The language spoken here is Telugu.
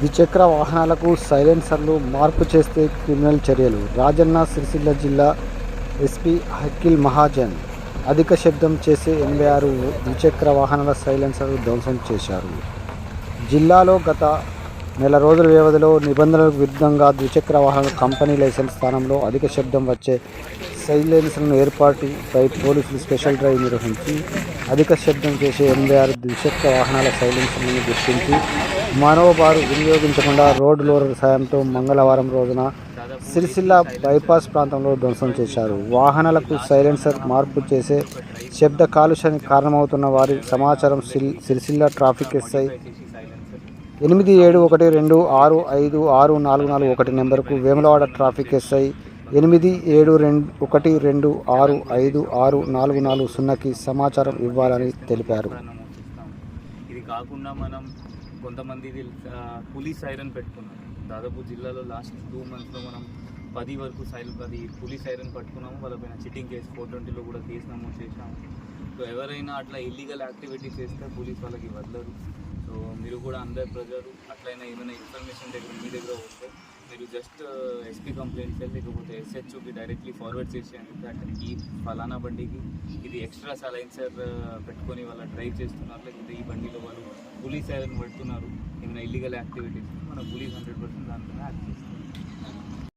ద్విచక్ర వాహనాలకు సైలెన్సర్లు మార్పు చేస్తే క్రిమినల్ చర్యలు. రాజన్న సిరిసిల్ల జిల్లా ఎస్పీ హకిల్ మహాజన్ అధిక శబ్దం చేసే ఎనభై ఆరు ద్విచక్ర వాహనాల సైలెన్సర్లు ధ్వంసం చేశారు. జిల్లాలో గత నెల రోజుల వ్యవధిలో నిబంధనలకు విరుద్ధంగా ద్విచక్ర వాహనాల కంపెనీ లైసెన్స్ స్థానంలో అధిక శబ్దం వచ్చే సైలెన్సర్లను ఏర్పాటుపై పోలీసులు స్పెషల్ డ్రైవ్ నిర్వహించి అధిక శబ్దం చేసే ఎనభై ఆరు ద్విచక్ర వాహనాల సైలెన్సర్లను గుర్తించి మానవబారు వినియోగించకుండా రోడ్డు లోరర్ సాయంతో మంగళవారం రోజున సిరిసిల్ల బైపాస్ ప్రాంతంలో ధ్వంసం చేశారు. వాహనాలకు సైలెన్సర్ మార్పు చేసే శబ్ద కాలుష్యానికి కారణమవుతున్న వారి సమాచారం సిల్ సిరిసిల్ల ట్రాఫిక్ ఎస్ఐ ఎనిమిది ఏడు ఒకటి రెండు ఆరు ఐదు ఆరు నాలుగు నాలుగు ఒకటి నెంబర్కు వేములవాడ ట్రాఫిక్ ఎస్ఐ ఎనిమిది ఏడు రెండు ఒకటి రెండు ఆరు ఐదు ఆరు నాలుగు నాలుగు సున్నాకి సమాచారం ఇవ్వాలని తెలిపారు. ఇది కాకుండా మనం కొంతమంది ఇది, సైరన్ పెట్టుకున్నాం. దాదాపు జిల్లాలో లాస్ట్ టూ మంత్స్లో మనం పది వరకు సైరన్ పది పోలీస్ సైరన్ పట్టుకున్నాము. వాళ్ళపైన చిట్టింగ్ కేసు ఫోర్ ట్వంటీలో కూడా కేసు నమోదు చేసాము సో ఎవరైనా అట్లా ఇల్లీగల్ యాక్టివిటీ చేస్తే పోలీస్ వాళ్ళకి వదలరు. సో మీరు కూడా అందరు ప్రజలు అట్లయినా ఏమైనా ఇన్ఫర్మేషన్ దగ్గర మీ దగ్గర ఉంటే మీరు జస్ట్ ఎస్పీ కంప్లైంట్ చేయాలి. లేకపోతే ఎస్హెచ్ఓకి డైరెక్ట్లీ ఫార్వర్డ్ చేసేయండి. దట్ ఈ ఫలానా బండికి ఇది ఎక్స్ట్రా సలైన్సర్ uh, పెట్టుకొని వాళ్ళ డ్రైవ్ చేస్తున్నారు. లేకపోతే ఈ బండిలో వాళ్ళు పోలీస్ సైరన్ పడుతున్నారు. ఏమైనా ఇల్లీగల్ యాక్టివిటీస్ మన పోలీస్ హండ్రెడ్ పర్సెంట్ దానిపైన యాక్ట్ చేస్తారు.